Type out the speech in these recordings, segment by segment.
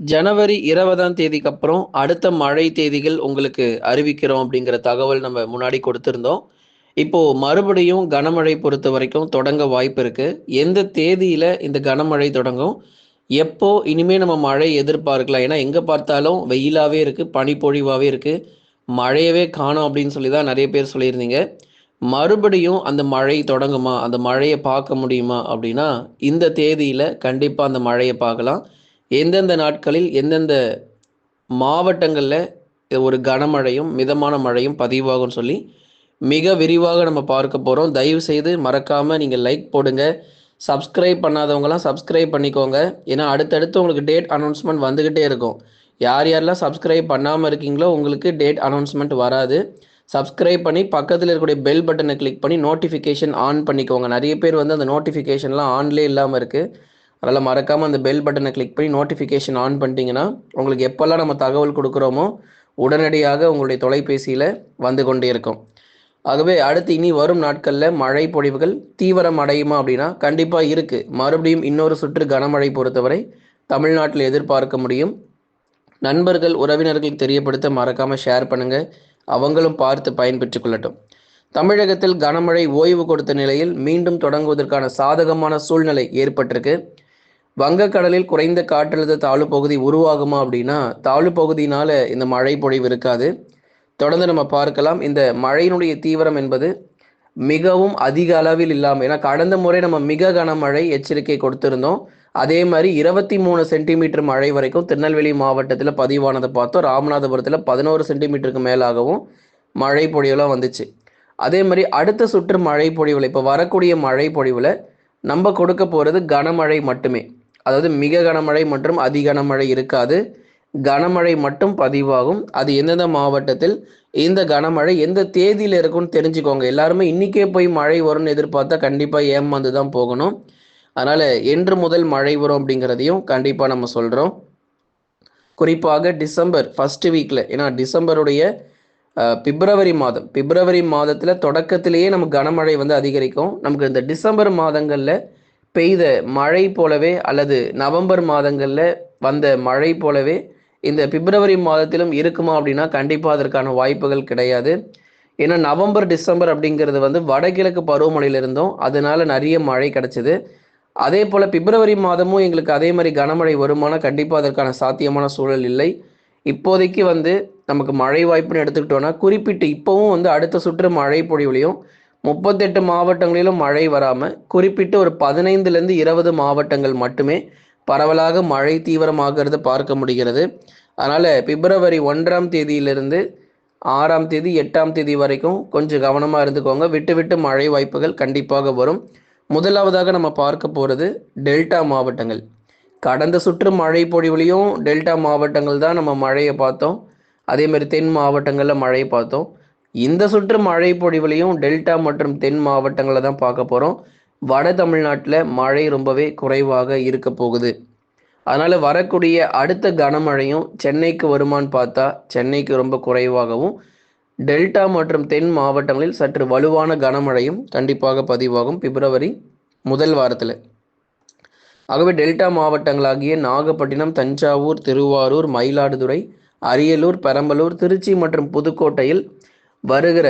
ஜனவரி இருபதாம் தேதிக்கு அப்புறம் அடுத்த மழை தேதிகள் உங்களுக்கு அறிவிக்கிறோம் அப்படிங்கிற தகவல் நம்ம முன்னாடி கொடுத்துருந்தோம். இப்போ மறுபடியும் கனமழை பொறுத்த வரைக்கும் தொடங்க வாய்ப்பு இருக்கு. எந்த தேதியில இந்த கனமழை தொடங்கும்? எப்போ இனிமே நம்ம மழை எதிர்பார்க்கலாம்? ஏன்னா எங்க பார்த்தாலும் வெயிலாவே இருக்கு பனிப்பொழிவாவே இருக்கு. மழையவே காணும் அப்படின்னு சொல்லி தான் நிறைய பேர் சொல்லியிருந்தீங்க. மறுபடியும் அந்த மழை தொடங்குமா? அந்த மழையை பார்க்க முடியுமா அப்படின்னா இந்த தேதியில கண்டிப்பா அந்த மழையை பார்க்கலாம். எந்தெந்த நாட்களில் எந்தெந்த மாவட்டங்களில் ஒரு கனமழையும் மிதமான மழையும் பதிவாகும்னு சொல்லி மிக விரிவாக நம்ம பார்க்க போகிறோம் தயவு செய்து மறக்காமல் நீங்கள் லைக் போடுங்க. சப்ஸ்கிரைப் பண்ணாதவங்கலாம் சப்ஸ்கிரைப் பண்ணிக்கோங்க. ஏன்னா அடுத்தடுத்து உங்களுக்கு டேட் அனௌன்ஸ்மெண்ட் வந்துக்கிட்டே இருக்கும். யார் யாரெல்லாம் சப்ஸ்கிரைப் பண்ணாமல் இருக்கீங்களோ உங்களுக்கு டேட் அனௌன்ஸ்மெண்ட் வராது. சப்ஸ்கிரைப் பண்ணி பக்கத்தில் இருக்கக்கூடிய பெல் பட்டனை கிளிக் பண்ணி நோட்டிஃபிகேஷன் ஆன் பண்ணிக்கோங்க. நிறைய பேர் வந்து அந்த நோட்டிஃபிகேஷன்லாம் ஆன்லேயே இல்லாமல் இருக்குது அதனால் மறக்காமல் அந்த பெல் பட்டனை கிளிக் பண்ணி நோட்டிஃபிகேஷன் ஆன் பண்ணிட்டீங்கன்னா உங்களுக்கு எப்போல்லாம் நம்ம தகவல் கொடுக்குறோமோ உடனடியாக உங்களுடைய தொலைபேசியில் வந்து கொண்டே இருக்கும். ஆகவே அடுத்து இனி வரும் நாட்களில் மழை பொழிவுகள் தீவிரம் அடையுமா அப்படின்னா கண்டிப்பாக இருக்குது மறுபடியும் இன்னொரு சுற்று கனமழை பொறுத்தவரை தமிழ்நாட்டில் எதிர்பார்க்க முடியும். நண்பர்கள் உறவினர்களுக்கு தெரியப்படுத்த மறக்காமல் ஷேர் பண்ணுங்கள் அவங்களும் பார்த்து பயன்பெற்று கொள்ளட்டும். தமிழகத்தில் கனமழை ஓய்வு கொடுத்த நிலையில் மீண்டும் தொடங்குவதற்கான சாதகமான சூழ்நிலை ஏற்பட்டிருக்கு. வங்கக்கடலில் குறைந்த காற்றழுத்த தாழ்வு பகுதி உருவாகுமா அப்படின்னா தாழ்வு பகுதியினால இந்த மழை பொழிவு இருக்காது. தொடர்ந்து நம்ம பார்க்கலாம். இந்த மழையினுடைய தீவிரம் என்பது மிகவும் அதிக அளவில் இல்லாமல் ஏன்னா கடந்த முறை நம்ம மிக கனமழை எச்சரிக்கை கொடுத்திருந்தோம். அதே மாதிரி இருபத்தி மூணு சென்டிமீட்டர் மழை வரைக்கும் திருநெல்வேலி மாவட்டத்தில் பதிவானதை பார்த்தோம். ராமநாதபுரத்தில் பதினோரு சென்டிமீட்டருக்கு மேலாகவும் மழை பொழிவுலாம் வந்துச்சு. அதே மாதிரி அடுத்த சுற்று மழை பொழிவில் இப்போ வரக்கூடிய மழை பொழிவில் நம்ம கொடுக்க போகிறது கனமழை மட்டுமே. அதாவது மிக கனமழை மற்றும் அதி கனமழை இருக்காது. கனமழை மட்டும் பதிவாகும். அது எந்தெந்த மாவட்டத்தில் இந்த கனமழை எந்த தேதியில் இருக்கும்னு தெரிஞ்சுக்கோங்க. எல்லாருமே இன்னைக்கே போய் மழை வரும்னு எதிர்பார்த்தா கண்டிப்பாக ஏமாந்து தான் போகணும். அதனால் என்று முதல் மழை வரும் அப்படிங்கிறதையும் கண்டிப்பாக நம்ம சொல்கிறோம் குறிப்பாக டிசம்பர் ஃபர்ஸ்ட் வீக்கில் ஏன்னா டிசம்பருடைய பிப்ரவரி மாதம். பிப்ரவரி மாதத்தில் தொடக்கத்திலேயே நமக்கு கனமழை வந்து அதிகரிக்கும். நமக்கு இந்த டிசம்பர் மாதங்களில் பெய்த மழை போலவே அல்லது நவம்பர் மாதங்களில் வந்த மழை போலவே இந்த பிப்ரவரி மாதத்திலும் இருக்குமா அப்படின்னா கண்டிப்பாக அதற்கான வாய்ப்புகள் கிடையாது. ஏன்னா நவம்பர் டிசம்பர் அப்படிங்கிறது வந்து வடகிழக்கு பருவமழையில் இருந்தோம் அதனால நிறைய மழை கிடைச்சிது. அதே போல் பிப்ரவரி மாதமும் எங்களுக்கு அதே மாதிரி கனமழை வருமானா கண்டிப்பாக அதற்கான சாத்தியமான சூழல் இல்லை. இப்போதைக்கு வந்து நமக்கு மழை வாய்ப்புன்னு எடுத்துக்கிட்டோன்னா குறிப்பிட்டு இப்போவும் வந்து அடுத்த சுற்று மழை பொழிவுலையும் முப்பத்தெட்டு மாவட்டங்களிலும் மழை வராமல் குறிப்பிட்டு ஒரு பதினைந்துலேருந்து இருபது மாவட்டங்கள் மட்டுமே பரவலாக மழை தீவிரமாகிறது பார்க்க முடிகிறது. அதனால் பிப்ரவரி ஒன்றாம் தேதியிலிருந்து ஆறாம் தேதி எட்டாம் தேதி வரைக்கும் கொஞ்சம் கவனமாக இருந்துக்கோங்க. விட்டு விட்டு மழை வாய்ப்புகள் கண்டிப்பாக வரும். முதலாவதாக நம்ம பார்க்க போகிறது டெல்டா மாவட்டங்கள். கடந்த சுற்று மழை பொழிவுலையும் டெல்டா மாவட்டங்கள் தான் நம்ம மழையை பார்த்தோம். அதே மாதிரி தென் மாவட்டங்களில் மழை பார்த்தோம். இந்த சுற்று மழை பொழிவுலையும் டெல்டா மற்றும் தென் மாவட்டங்களில் தான் பார்க்க போகிறோம் வட தமிழ்நாட்டில் மழை ரொம்பவே குறைவாக இருக்க போகுது. அதனால் வரக்கூடிய அடுத்த கனமழையும் சென்னைக்கு வருமான்னு பார்த்தா சென்னைக்கு ரொம்ப குறைவாகவும் டெல்டா மற்றும் தென் மாவட்டங்களில் சற்று வலுவான கனமழையும் கண்டிப்பாக பதிவாகும் பிப்ரவரி முதல் வாரத்தில். ஆகவே டெல்டா மாவட்டங்களாகிய நாகப்பட்டினம் தஞ்சாவூர் திருவாரூர் மயிலாடுதுறை அரியலூர் பெரம்பலூர் திருச்சி மற்றும் புதுக்கோட்டையில் வருகிற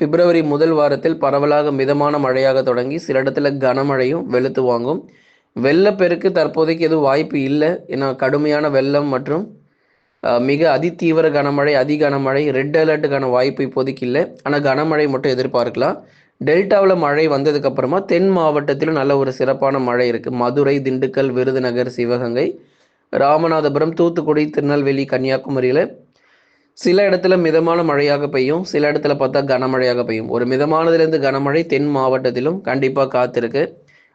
பிப்ரவரி முதல் வாரத்தில் பரவலாக மிதமான மழையாக தொடங்கி சில இடத்துல கனமழையும் வெளுத்து வாங்கும். வெள்ளப்பெருக்கு தற்போதைக்கு எதுவும் வாய்ப்பு இல்லை. ஏன்னா கடுமையான வெள்ளம் மற்றும் மிக அதிதீவிர கனமழை அதி கனமழை ரெட் அலர்ட்டுக்கான வாய்ப்பு இப்போதைக்கு இல்லை. ஆனால் கனமழை மட்டும் எதிர்பார்க்கலாம். டெல்டாவில் மழை வந்ததுக்கு அப்புறமா தென் மாவட்டத்திலும் நல்ல ஒரு சிறப்பான மழை இருக்குது மதுரை திண்டுக்கல் விருதுநகர் சிவகங்கை ராமநாதபுரம் தூத்துக்குடி திருநெல்வேலி கன்னியாகுமரியில் சில இடத்துல மிதமான மழையாக பெய்யும் சில இடத்துல பார்த்தா கனமழையாக பெய்யும். ஒரு மிதமானதுலேருந்து கனமழை தென் மாவட்டத்திலும் கண்டிப்பாக காத்திருக்கு.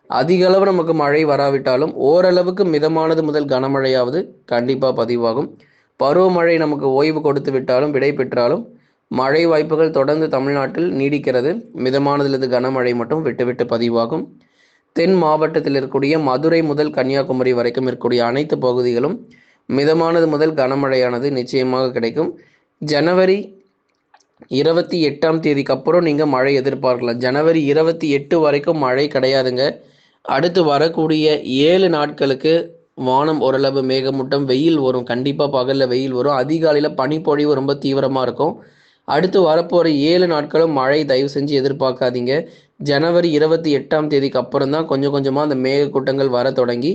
அதிக அளவு நமக்கு மழை வராவிட்டாலும் ஓரளவுக்கு மிதமானது முதல் கனமழையாவது கண்டிப்பாக பதிவாகும். பருவமழை நமக்கு ஓய்வு கொடுத்து விட்டாலும் விடை பெற்றாலும் மழை வாய்ப்புகள் தொடர்ந்து தமிழ்நாட்டில் நீடிக்கிறது. மிதமானதிலிருந்து கனமழை மட்டும் விட்டுவிட்டு பதிவாகும். தென் மாவட்டத்தில் இருக்கக்கூடிய மதுரை முதல் கன்னியாகுமரி வரைக்கும் இருக்கக்கூடிய அனைத்து பகுதிகளும் மிதமானது முதல் கனமழையானது நிச்சயமாக கிடைக்கும். ஜனவரி இருபத்தி எட்டாம் தேதிக்கு அப்புறம் நீங்கள் மழை எதிர்பார்க்கலாம். ஜனவரி இருபத்தி எட்டு வரைக்கும் மழை கிடையாதுங்க. அடுத்து வரக்கூடிய ஏழு நாட்களுக்கு வானம் ஓரளவு மேகமூட்டம் வெயில் வரும். கண்டிப்பாக பகலில் வெயில் வரும். அதிகாலையில் பனிப்பொழிவு ரொம்ப தீவிரமாக இருக்கும். அடுத்து வரப்போகிற ஏழு நாட்களும் மழை தயவு செஞ்சு எதிர்பார்க்காதீங்க. ஜனவரி இருபத்தி எட்டாம் தேதிக்கு அப்புறம் தான் கொஞ்சம் கொஞ்சமாக அந்த மேகக்கூட்டங்கள் வர தொடங்கி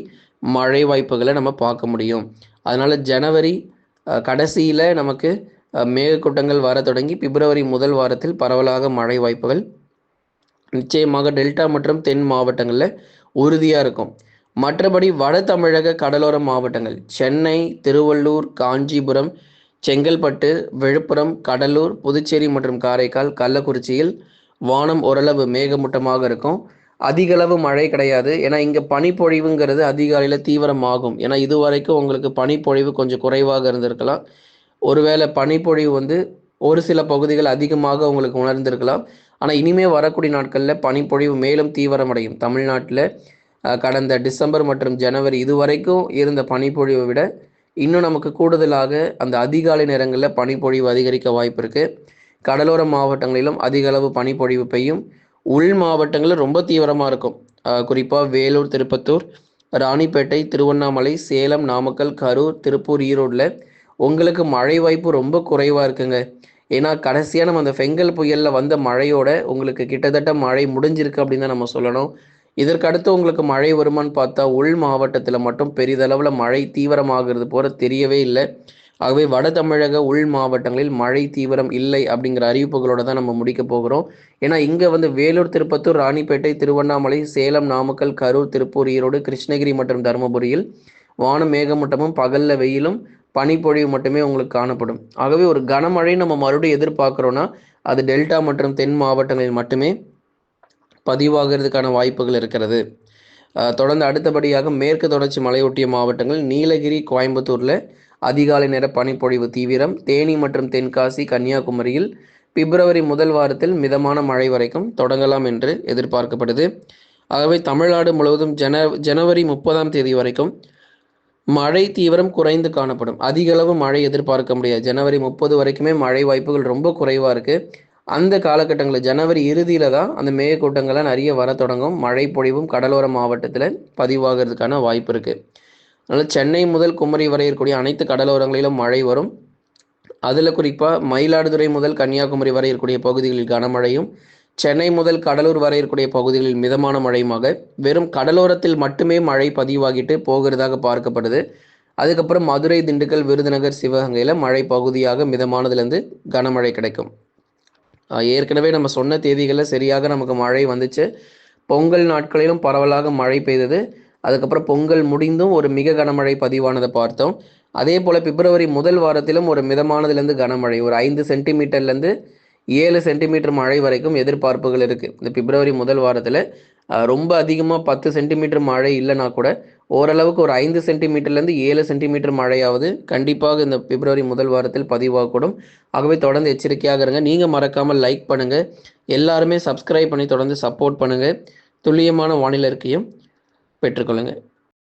மழை வாய்ப்புகளை நம்ம பார்க்க முடியும். அதனால் ஜனவரி கடைசியில் நமக்கு மேகக்கூட்டங்கள் வர தொடங்கி பிப்ரவரி முதல் வாரத்தில் பரவலாக மழை வாய்ப்புகள். நிச்சயமாக டெல்டா மற்றும் தென் மாவட்டங்களில் உறுதியாக இருக்கும். மற்றபடி வட தமிழக கடலோர மாவட்டங்கள் சென்னை திருவள்ளூர் காஞ்சிபுரம் செங்கல்பட்டு விழுப்புரம் கடலூர் புதுச்சேரி மற்றும் காரைக்கால் கள்ளக்குறிச்சியில் வானம் ஓரளவு மேகமூட்டமாக இருக்கும். அதிகளவு மழை கிடையாது. ஏன்னா இங்கே பனிப்பொழிவுங்கிறது அதிகாலையில் தீவிரமாகும். ஏன்னா இதுவரைக்கும் உங்களுக்கு பனிப்பொழிவு கொஞ்சம் குறைவாக இருந்திருக்கலாம். ஒருவேளை பனிப்பொழிவு வந்து ஒரு சில பகுதிகள் அதிகமாக உங்களுக்கு உணர்ந்திருக்கலாம். ஆனால் இனிமே வரக்கூடிய நாட்களில் பனிப்பொழிவு மேலும் தீவிரமடையும். தமிழ்நாட்டில் கடந்த டிசம்பர் மற்றும் ஜனவரி இதுவரைக்கும் இருந்த பனிப்பொழிவை விட இன்னும் நமக்கு கூடுதலாக அந்த அதிகாலை நேரங்களில் பனிப்பொழிவு அதிகரிக்க வாய்ப்பு இருக்குது கடலோர மாவட்டங்களிலும் அதிக அளவு பனிப்பொழிவு பெய்யும். உள் மாவட்டங்களில் ரொம்ப தீவிரமாக இருக்கும். குறிப்பாக வேலூர் திருப்பத்தூர் ராணிப்பேட்டை திருவண்ணாமலை சேலம் நாமக்கல் கரூர் திருப்பூர் ஈரோடில் உங்களுக்கு மழை வாய்ப்பு ரொம்ப குறைவாக இருக்குங்க. ஏன்னா கடைசியாக நம்ம அந்த ஃபெங்கல் புயலில் வந்த மழையோட உங்களுக்கு கிட்டத்தட்ட மழை முடிஞ்சிருக்கு அப்படின்னு தான் நம்ம சொல்லணும். இதற்கடுத்து உங்களுக்கு மழை வருமான்னு பார்த்தா உள் மாவட்டத்தில் மட்டும் பெரிதளவில் மழை தீவிரமாகிறது போல தெரியவே இல்லை. ஆகவே வட தமிழக உள் மாவட்டங்களில் மழை தீவிரம் இல்லை அப்படிங்கிற அறிவிப்புகளோட தான் நம்ம முடிக்க போகிறோம். ஏன்னா இங்கே வந்து வேலூர் திருப்பத்தூர் ராணிப்பேட்டை திருவண்ணாமலை சேலம் நாமக்கல் கரூர் திருப்பூர் ஈரோடு கிருஷ்ணகிரி மற்றும் தருமபுரியில் வானம் மேகமூட்டமும் பகலில் வெயிலும் பனிப்பொழிவு மட்டுமே உங்களுக்கு காணப்படும். ஆகவே ஒரு கனமழை நம்ம மறுபடியும் எதிர்பார்க்குறோன்னா அது டெல்டா மற்றும் தென் மாவட்டங்களில் மட்டுமே பதிவாகிறதுக்கான வாய்ப்புகள் இருக்கிறது. தொடர்ந்து அடுத்தபடியாக மேற்கு தொடர்ச்சி மலையொட்டிய மாவட்டங்கள் நீலகிரி கோயம்புத்தூரில் அதிகாலை நேர பனிப்பொழிவு தீவிரம் தேனி மற்றும் தென்காசி கன்னியாகுமரியில் பிப்ரவரி முதல் வாரத்தில் மிதமான மழை வரைக்கும் தொடங்கலாம் என்று எதிர்பார்க்கப்படுது. ஆகவே தமிழ்நாடு முழுவதும் ஜன ஜனவரி முப்பதாம் தேதி வரைக்கும் மழை தீவிரம் குறைந்து காணப்படும். அதிக அளவு மழை எதிர்பார்க்க முடியாது. ஜனவரி முப்பது வரைக்குமே மழை வாய்ப்புகள் ரொம்ப குறைவாக இருக்குது அந்த காலகட்டங்களில் ஜனவரி இறுதியில் தான் அந்த மேகக்கூட்டங்கள்லாம் நிறைய வர தொடங்கும். மழை பொழிவும் கடலோர மாவட்டத்தில் பதிவாகிறதுக்கான வாய்ப்பு இருக்குது அதனால் சென்னை முதல் குமரி வரை இருக்கக்கூடிய அனைத்து கடலோரங்களிலும் மழை வரும். அதில் குறிப்பாக மயிலாடுதுறை முதல் கன்னியாகுமரி வரை இருக்கக்கூடிய பகுதிகளில் கனமழையும் சென்னை முதல் கடலூர் வரை இருக்கக்கூடிய பகுதிகளில் மிதமான மழையுமாக வெறும் கடலோரத்தில் மட்டுமே மழை பதிவாகிட்டு போகிறதாக பார்க்கப்படுது. அதுக்கப்புறம் மதுரை திண்டுக்கல் விருதுநகர் சிவகங்கையில் மழை பகுதியாக மிதமானதுலேருந்து கனமழை கிடைக்கும். ஏற்கனவே நம்ம சொன்ன தேதிகளில் சரியாக நமக்கு மழை வந்துச்சு. பொங்கல் நாட்களிலும் பரவலாக மழை பெய்தது. அதுக்கப்புறம் பொங்கல் முடிந்தும் ஒரு மிக கனமழை பதிவானதை பார்த்தோம். அதே போல் பிப்ரவரி முதல் வாரத்திலும் ஒரு மிதமானதுலேருந்து கனமழை ஒரு ஐந்து சென்டிமீட்டர்லேருந்து ஏழு சென்டிமீட்டர் மழை வரைக்கும் எதிர்பார்ப்புகள் இருக்குது இந்த பிப்ரவரி முதல் வாரத்தில் ரொம்ப அதிகமாக பத்து சென்டிமீட்டர் மழை இல்லைனா கூட ஓரளவுக்கு ஒரு ஐந்து சென்டிமீட்டர்லேருந்து ஏழு சென்டிமீட்டர் மழையாவது கண்டிப்பாக இந்த பிப்ரவரி முதல் வாரத்தில் பதிவாகக்கூடும். ஆகவே தொடர்ந்து எச்சரிக்கையாக இருங்க. நீங்கள் மறக்காமல் லைக் பண்ணுங்கள் எல்லாருமே சப்ஸ்கிரைப் பண்ணி தொடர்ந்து சப்போர்ட் பண்ணுங்கள் துல்லியமான வானிலை இருக்கையும் பெற்றுக்கொள்ளுங்கள்